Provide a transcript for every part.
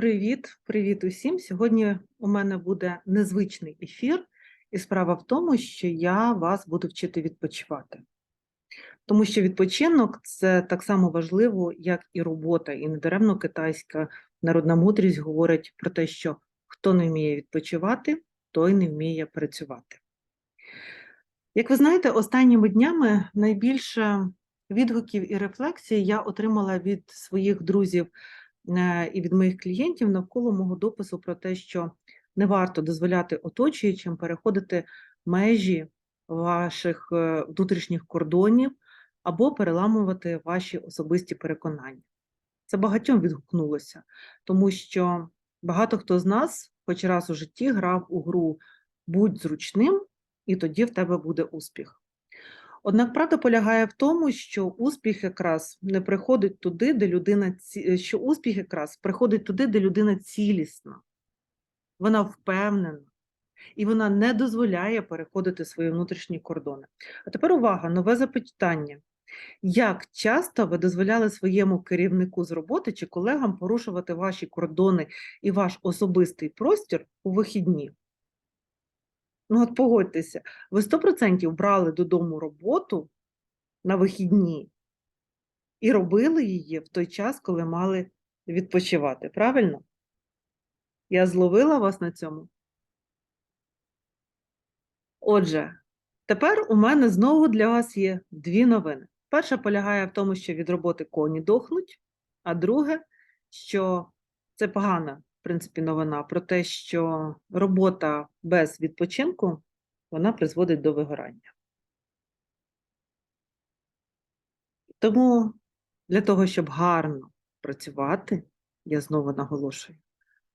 Привіт, привіт усім. Сьогодні у мене буде незвичний ефір, і справа в тому, що я вас буду вчити відпочивати. Тому що відпочинок це так само важливо, як і робота. І недаремно китайська народна мудрість говорить про те, що хто не вміє відпочивати, той не вміє працювати. Як ви знаєте, останніми днями найбільше відгуків і рефлексій я отримала від своїх друзів і від моїх клієнтів навколо мого допису про те, що не варто дозволяти оточуючим переходити межі ваших е, внутрішніх кордонів або переламувати ваші особисті переконання. Це багатьом відгукнулося, тому що багато хто з нас, хоч раз у житті, грав у гру будь зручним, і тоді в тебе буде успіх. Однак правда полягає в тому, що успіх якраз не приходить туди, де людина ці- що успіх якраз приходить туди, де людина цілісна, вона впевнена, і вона не дозволяє переходити свої внутрішні кордони. А тепер увага, нове запитання. Як часто ви дозволяли своєму керівнику з роботи чи колегам порушувати ваші кордони і ваш особистий простір у вихідні? Ну, от погодьтеся, ви 100% брали додому роботу на вихідні і робили її в той час, коли мали відпочивати. Правильно? Я зловила вас на цьому. Отже, тепер у мене знову для вас є дві новини. Перша полягає в тому, що від роботи коні дохнуть, а друге, що це погана, в принципі, новина про те, що робота без відпочинку вона призводить до вигорання. Тому для того, щоб гарно працювати, я знову наголошую,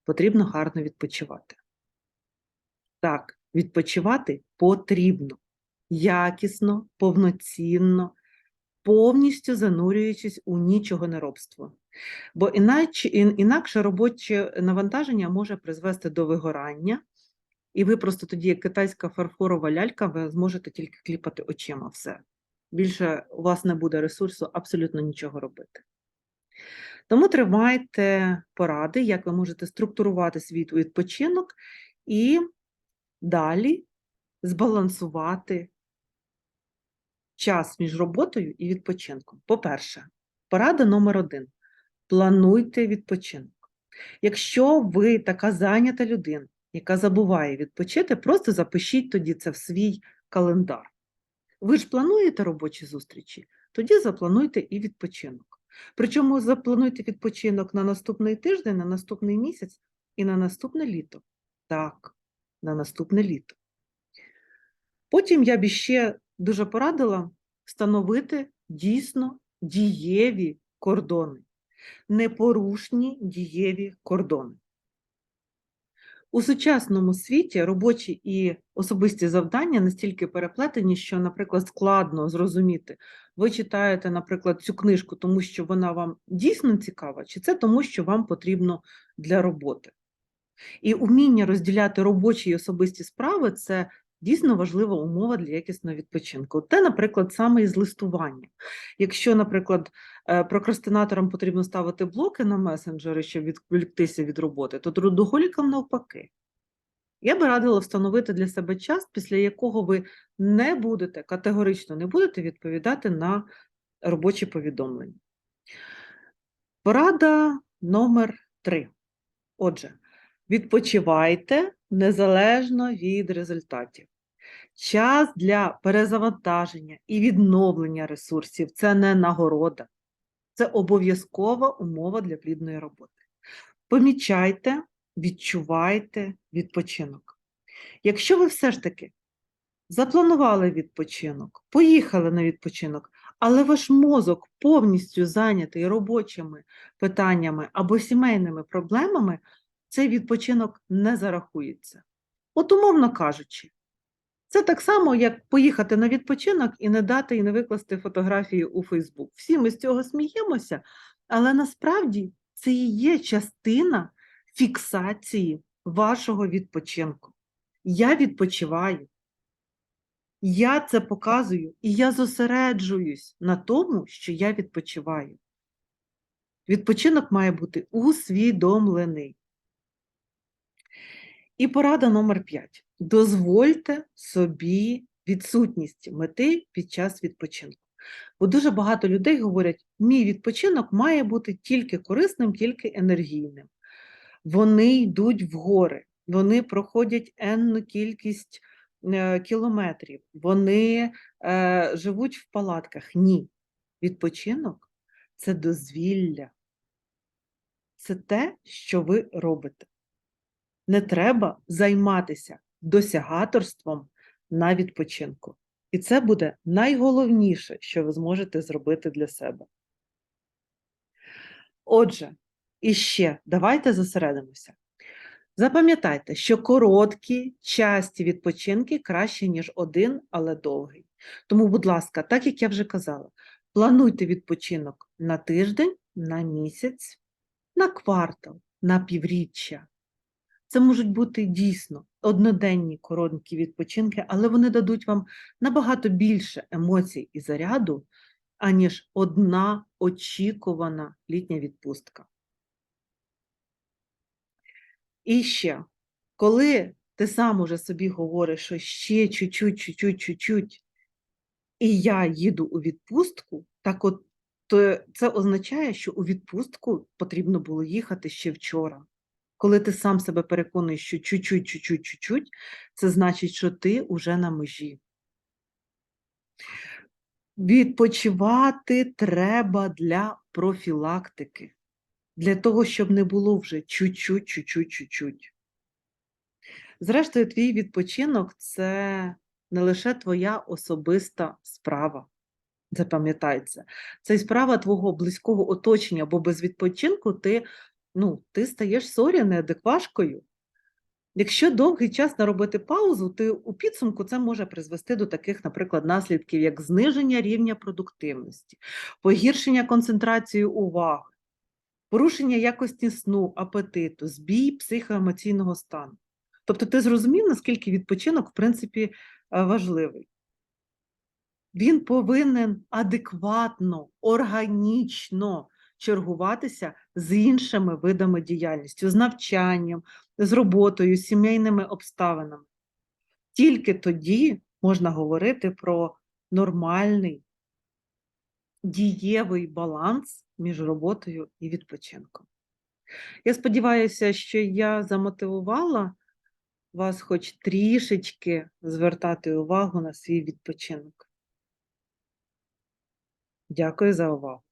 потрібно гарно відпочивати. Так, відпочивати потрібно якісно, повноцінно, повністю занурюючись у нічого неробство. Бо іначе, інакше робоче навантаження може призвести до вигорання, і ви просто тоді, як китайська фарфорова лялька, ви зможете тільки кліпати очима все. Більше у вас не буде ресурсу абсолютно нічого робити. Тому тримайте поради, як ви можете структурувати свій відпочинок і далі збалансувати час між роботою і відпочинком. По-перше, порада номер один: плануйте відпочинок. Якщо ви така зайнята людина, яка забуває відпочити, просто запишіть тоді це в свій календар. Ви ж плануєте робочі зустрічі, тоді заплануйте і відпочинок. Причому заплануйте відпочинок на наступний тиждень, на наступний місяць і на наступне літо. Так, на наступне літо. Потім я б іще дуже порадила встановити дійсно дієві кордони, непорушні дієві кордони. У сучасному світі робочі і особисті завдання настільки переплетені, що, наприклад, складно зрозуміти, ви читаєте, наприклад, цю книжку, тому що вона вам дійсно цікава, чи це тому, що вам потрібно для роботи. І уміння розділяти робочі і особисті справи це дійсно важлива умова для якісного відпочинку. Те, наприклад, саме із листування. Якщо, наприклад, е, прокрастинаторам потрібно ставити блоки на месенджери, щоб відволіктися від роботи, то трудоголікам навпаки. Я би радила встановити для себе час, після якого ви не будете, категорично не будете відповідати на робочі повідомлення. Порада номер три. Отже, відпочивайте незалежно від результатів. Час для перезавантаження і відновлення ресурсів це не нагорода, це обов'язкова умова для плідної роботи. Помічайте, відчувайте відпочинок. Якщо ви все ж таки запланували відпочинок, поїхали на відпочинок, але ваш мозок повністю зайнятий робочими питаннями або сімейними проблемами, цей відпочинок не зарахується. От, умовно кажучи, це так само, як поїхати на відпочинок і не дати і не викласти фотографії у Фейсбук. Всі ми з цього сміємося, але насправді це і є частина фіксації вашого відпочинку. Я відпочиваю. Я це показую, і я зосереджуюсь на тому, що я відпочиваю. Відпочинок має бути усвідомлений. І порада номер 5. Дозвольте собі відсутність мети під час відпочинку. Бо дуже багато людей говорять, мій відпочинок має бути тільки корисним, тільки енергійним. Вони йдуть в гори, вони проходять енну кількість е, кілометрів, вони е, живуть в палатках. Ні. Відпочинок це дозвілля. Це те, що ви робите. Не треба займатися досягаторством на відпочинку. І це буде найголовніше, що ви зможете зробити для себе. Отже, іще давайте зосередимося. Запам'ятайте, що короткі, часті відпочинки краще, ніж один, але довгий. Тому, будь ласка, так як я вже казала, плануйте відпочинок на тиждень, на місяць, на квартал, на півріччя. Це можуть бути дійсно одноденні короткі відпочинки, але вони дадуть вам набагато більше емоцій і заряду, аніж одна очікувана літня відпустка. І ще, коли ти сам уже собі говориш, що ще чуть-чуть, чуть-чуть, чуть-чуть, і я їду у відпустку, так от то це означає, що у відпустку потрібно було їхати ще вчора. Коли ти сам себе переконуєш, що чуть-чуть, чуть-чуть, чуть-чуть, це значить, що ти уже на межі. Відпочивати треба для профілактики, для того, щоб не було вже чуть-чуть, чуть-чуть, чуть-чуть. Зрештою, твій відпочинок це не лише твоя особиста справа. Запам'ятай це. Це і справа твого близького оточення, бо без відпочинку ти, ну, ти стаєш сорі неадеквашкою. Якщо довгий час не робити паузу, то у підсумку це може призвести до таких, наприклад, наслідків, як зниження рівня продуктивності, погіршення концентрації уваги, порушення якості сну, апетиту, збій психоемоційного стану. Тобто ти зрозумів, наскільки відпочинок, в принципі, е, важливий. Він повинен адекватно, органічно чергуватися з іншими видами діяльності, з навчанням, з роботою, з сімейними обставинами. Тільки тоді можна говорити про нормальний дієвий баланс між роботою і відпочинком. Я сподіваюся, що я замотивувала вас хоч трішечки звертати увагу на свій відпочинок. Дякую за увагу.